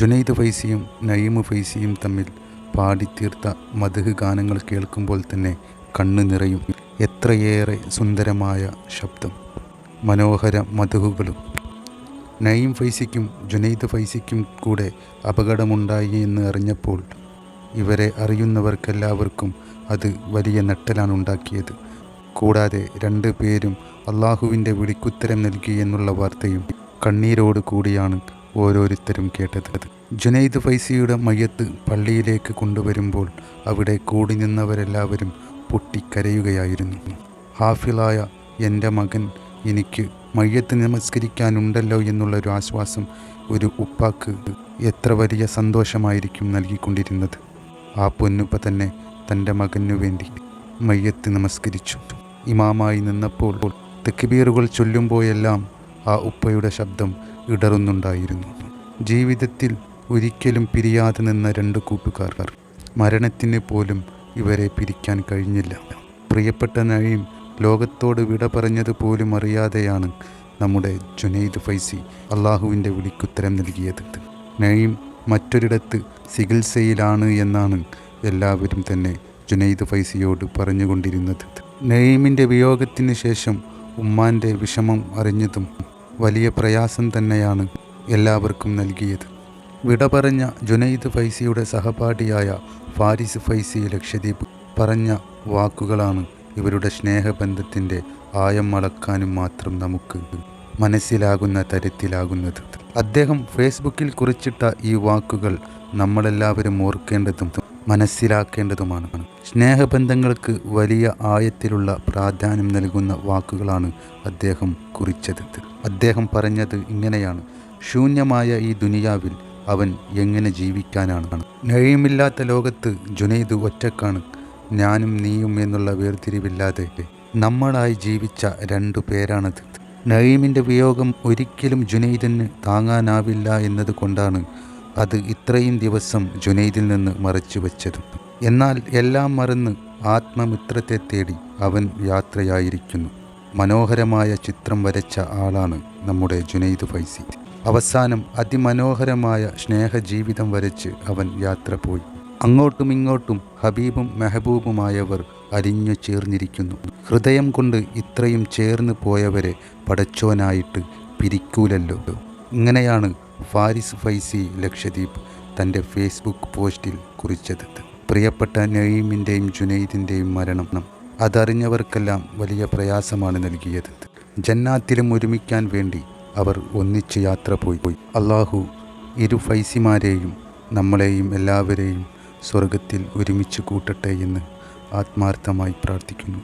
ജുനൈദ് ഫൈസിയും നയീമ് ഫൈസിയും തമ്മിൽ പാടിത്തീർത്ത മധുഹ് ഗാനങ്ങൾ കേൾക്കുമ്പോൾ തന്നെ കണ്ണു നിറയും എത്രയേറെ സുന്ദരമായ ശബ്ദം. മനോഹര മധുഹുകളും. നയീം ഫൈസിക്കും ജുനൈദ് ഫൈസിക്കും കൂടെ അപകടമുണ്ടായി എന്ന് അറിഞ്ഞപ്പോൾ ഇവരെ അറിയുന്നവർക്കെല്ലാവർക്കും അത് വലിയ നട്ടലാണ് ഉണ്ടാക്കിയത്. കൂടാതെ രണ്ട് പേരും അള്ളാഹുവിന്റെ വിളിക്കുത്തരം നൽകി എന്നുള്ള വാർത്തയും കണ്ണീരോട് കൂടിയാണ് ഓരോരുത്തരും കേട്ടത്. ജുനൈദ് ഫൈസിയുടെ മയ്യത്ത് പള്ളിയിലേക്ക് കൊണ്ടുവരുമ്പോൾ അവിടെ കൂടി നിന്നവരെല്ലാവരും പൊട്ടിക്കരയുകയായിരുന്നു. ഹാഫിളായ എന്റെ മകൻ എനിക്ക് മയ്യത്ത് നമസ്കരിക്കാനുണ്ടല്ലോ എന്നുള്ളൊരു ആശ്വാസം ഒരു ഉപ്പാക്ക് എത്ര വലിയ സന്തോഷമായിരിക്കും നൽകിക്കൊണ്ടിരുന്നത്. ആ പൊന്നുപ്പ തന്നെ തന്റെ മകനു വേണ്ടി മയ്യത്ത് നമസ്കരിച്ചു. ഇമാമായി നിന്നപ്പോൾ തെക്കുബീറുകൾ ചൊല്ലുമ്പോഴെല്ലാം ആ ഉപ്പയുടെ ശബ്ദം ഇടറുന്നുണ്ടായിരുന്നു. ജീവിതത്തിൽ ഒരിക്കലും പിരിയാതെ നിന്ന രണ്ട് കൂട്ടുകാർ മരണത്തിന് പോലും ഇവരെ പിരിക്കാൻ കഴിഞ്ഞില്ല. പ്രിയപ്പെട്ട നഴീം ലോകത്തോട് വിട പറഞ്ഞത് പോലും അറിയാതെയാണ് നമ്മുടെ ജുനൈദ് ഫൈസി അള്ളാഹുവിന്റെ വിളിക്കുത്തരം നൽകിയത്. നഴീം മറ്റൊരിടത്ത് ചികിത്സയിലാണ് എന്നാണ് എല്ലാവരും തന്നെ ജുനൈദ് ഫൈസിയോട് പറഞ്ഞുകൊണ്ടിരുന്നത്. നയീമിന്റെ വിയോഗത്തിന് ശേഷം ഉമ്മാന്റെ വിഷമം അറിഞ്ഞതും വലിയ പ്രയാസം തന്നെയാണ് എല്ലാവർക്കും നൽകിയത്. വിട പറഞ്ഞ ജുനൈദ് ഫൈസിയുടെ സഹപാഠിയായ ഫാരിസ് ഫൈസി ലക്ഷദ്വീപ് പറഞ്ഞ വാക്കുകളാണ് ഇവരുടെ സ്നേഹബന്ധത്തിന്റെ ആയം അളക്കാനും മാത്രം നമുക്ക് മനസ്സിലാകുന്ന തരത്തിലാകുന്നത്. അദ്ദേഹം ഫേസ്ബുക്കിൽ കുറിച്ചിട്ട ഈ വാക്കുകൾ നമ്മളെല്ലാവരും ഓർക്കേണ്ടതും മനസ്സിലാക്കേണ്ടതുമാണ്. സ്നേഹബന്ധങ്ങൾക്ക് വലിയ ആയത്തിലുള്ള പ്രാധാന്യം നൽകുന്ന വാക്കുകളാണ് അദ്ദേഹം കുറിച്ചത്. അദ്ദേഹം പറഞ്ഞത് ഇങ്ങനെയാണ്. ശൂന്യമായ ഈ ദുനിയാവിൽ അവൻ എങ്ങനെ ജീവിക്കാനാണ്? നഴിയുമില്ലാത്ത ലോകത്ത് ജുനൈദ് ഒറ്റക്കാണ്. ഞാനും നീയും എന്നുള്ള വേർതിരിവില്ലാതെ നമ്മളായി ജീവിച്ച രണ്ടു പേരാണത്. നഴീമിന്റെ വിയോഗം ഒരിക്കലും ജുനൈദിന് താങ്ങാനാവില്ല എന്നതുകൊണ്ടാണ് അത് ഇത്രയും ദിവസം ജുനൈദിൽ നിന്ന് മറച്ചു വച്ചത്. എന്നാൽ എല്ലാം മറന്ന് ആത്മമിത്രത്തെ തേടി അവൻ യാത്രയായിരിക്കുന്നു. മനോഹരമായ ചിത്രം വരച്ച ആളാണ് നമ്മുടെ ജുനൈദ് ഫൈസി. അവസാനം അതിമനോഹരമായ സ്നേഹജീവിതം വരച്ച് അവൻ യാത്ര പോയി. അങ്ങോട്ടും ഇങ്ങോട്ടും ഹബീബും മെഹബൂബുമായവർ അരിഞ്ഞു ചേർന്നിരിക്കുന്നു. ഹൃദയം കൊണ്ട് ഇത്രയും ചേർന്ന് പോയവരെ പടച്ചോനായിട്ട് പിരിക്കൂലല്ലോ. ഇങ്ങനെയാണ് ഫാരിസ് ഫൈസി ലക്ഷദ്വീപ് തന്റെ ഫേസ്ബുക്ക് പോസ്റ്റിൽ കുറിച്ചെടുത്ത്. പ്രിയപ്പെട്ട നയീമിന്റെയും ജുനൈദിന്റെയും മരണം അതറിഞ്ഞവർക്കെല്ലാം വലിയ പ്രയാസമാണ് നൽകിയത്. ജന്നാത്തിലും ഒരുമിക്കാൻ വേണ്ടി അവർ ഒന്നിച്ച് യാത്ര പോയി. പോയി അള്ളാഹു ഇരു ഫൈസിമാരെയും നമ്മളെയും എല്ലാവരെയും സ്വർഗത്തിൽ ഒരുമിച്ച് കൂട്ടട്ടെ എന്ന് ആത്മാർത്ഥമായി പ്രാർത്ഥിക്കുന്നു.